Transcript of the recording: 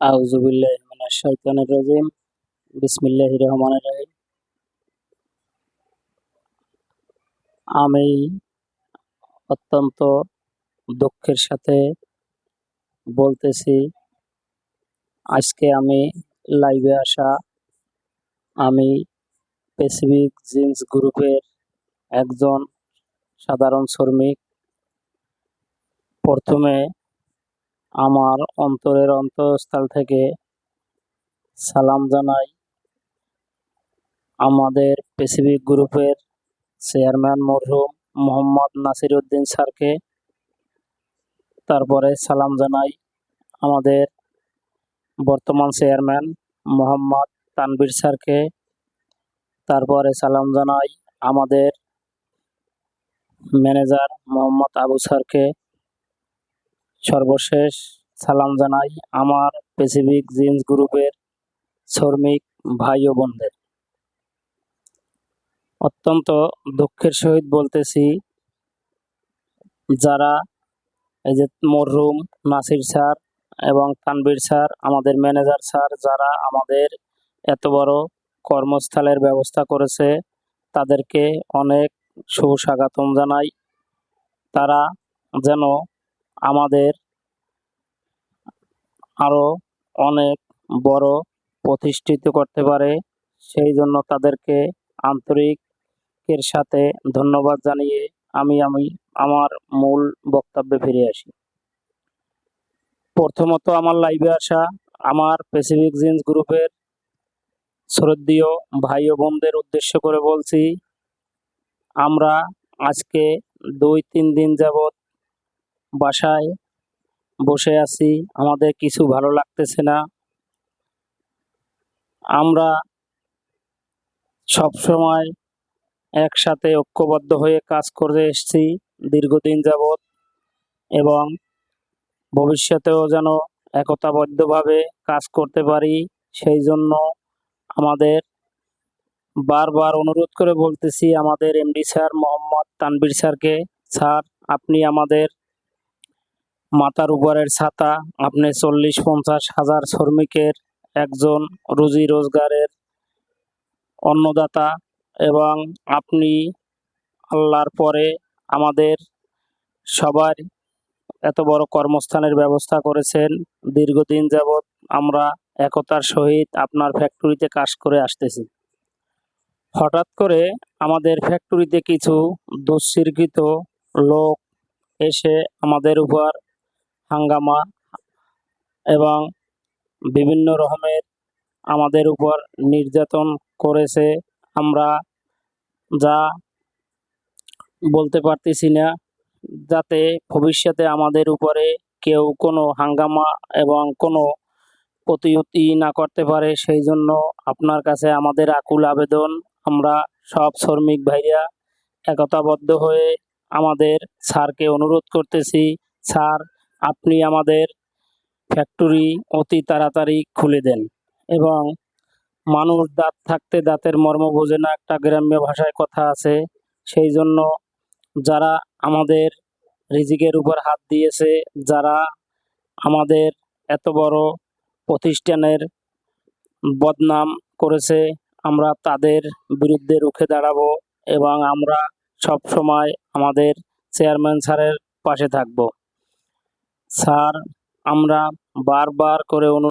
আউযু বিল্লাহি মিনাশ শাইতানির রাজিম। বিসমিল্লাহির রহমানির রহিম। আমি অত্যন্ত দুঃখের সাথে বলতেছি, আজকে আমি লাইভে আসা, আমি প্যাসিফিক জিন্স গ্রুপের একজন সাধারণ শ্রমিক। প্রথমে আমার অন্তরের অন্তঃস্থল থেকে সালাম জানাই। আমাদের প্যাসিফিক গ্রুপের চেয়ারম্যান মরহুম মোহাম্মদ নাসির উদ্দিন স্যারকে তারপরে সালাম জানাই আমাদের বর্তমান চেয়ারম্যান মোহাম্মদ তানবীর স্যারকে। তারপরে সালাম জানাই আমাদের ম্যানেজার মোহাম্মদ আবু স্যারকে। সর্বশেষ সালাম জানাই আমার প্যাসিফিক জিন্স গ্রুপের শ্রমিক ভাই ও বোনদের। অত্যন্ত দুঃখের সহিত বলতেছি, যারা এই যে মরহুম নাসির স্যার এবং তানবীর স্যার, আমাদের ম্যানেজার স্যার, যারা আমাদের এত বড় কর্মস্থলের ব্যবস্থা করেছে, তাদেরকে অনেক সুস্বাগতম জানাই। তারা যেন আমাদের আরও অনেক বড় প্রতিষ্ঠিত করতে পারে। সেই জন্য তাদেরকে আন্তরিকের সাথে ধন্যবাদ জানিয়ে আমি আমি আমার মূল বক্তব্যে ফিরে আসি। প্রথমত আমার লাইভে আসা আমার প্যাসিফিক জিন্স গ্রুপের শ্রদ্ধীয় ভাই ও বোনদের উদ্দেশ্য করে বলছি, আমরা আজকে দুই, তিন দিন যাবৎ বাসায় বসে আছি। আমাদের কিছু ভালো লাগতেছে না। আমরা সব সময় একসাথে ঐক্যবদ্ধ হয়ে কাজ করে এসেছি দীর্ঘদিন যাবৎ এবং ভবিষ্যতেও যেন একতাবদ্ধভাবে কাজ করতে পারি, সেই জন্য আমাদের বারবার অনুরোধ করে বলতেছি, আমাদের এমডি স্যার মোহাম্মদ তানবির স্যারকে। স্যার, আপনি আমাদের মাথার উপরের ছাতা, আপনি চল্লিশ পঞ্চাশ হাজার শ্রমিকের একজন রুজি রোজগারের অন্নদাতা এবং আপনি আল্লাহর পরে আমাদের সবার এত বড় কর্মস্থানের ব্যবস্থা করেছেন, দীর্ঘদিন যাবৎ আমরা একতার সহিত আপনার ফ্যাক্টরিতে কাজ করে আসতেছি। হঠাৎ করে আমাদের ফ্যাক্টরিতে কিছু দুশ্চিরকৃত লোক এসে আমাদের উপর হাঙ্গামা এবং বিভিন্ন রকমের আমাদের উপর নির্যাতন করেছে। আমরা যা বলতে পারতেছি না, যাতে ভবিষ্যতে আমাদের উপরে কেউ কোনো হাঙ্গামা এবং কোনো প্রতিহতি না করতে পারে, সেই জন্য আপনার কাছে আমাদের আকুল আবেদন। আমরা সব শ্রমিক ভাইরা একতাবদ্ধ হয়ে আমাদের স্যারকে অনুরোধ করতেছি, স্যার আপনি আমাদের ফ্যাক্টরি অতি তাড়াতাড়ি খুলে দেন এবং মানুষ দাঁত থাকতে দাঁতের মর্ম বোঝে না, একটা গ্রাম্য ভাষায় কথা আছে। সেই জন্য যারা আমাদের রিজিকের উপর হাত দিয়েছে, যারা আমাদের এত বড় প্রতিষ্ঠানের বদনাম করেছে, আমরা তাদের বিরুদ্ধে রুখে দাঁড়াবো এবং আমরা সব সময় আমাদের চেয়ারম্যান স্যারের পাশে থাকব। স্যার আমরা বারবার করে অনু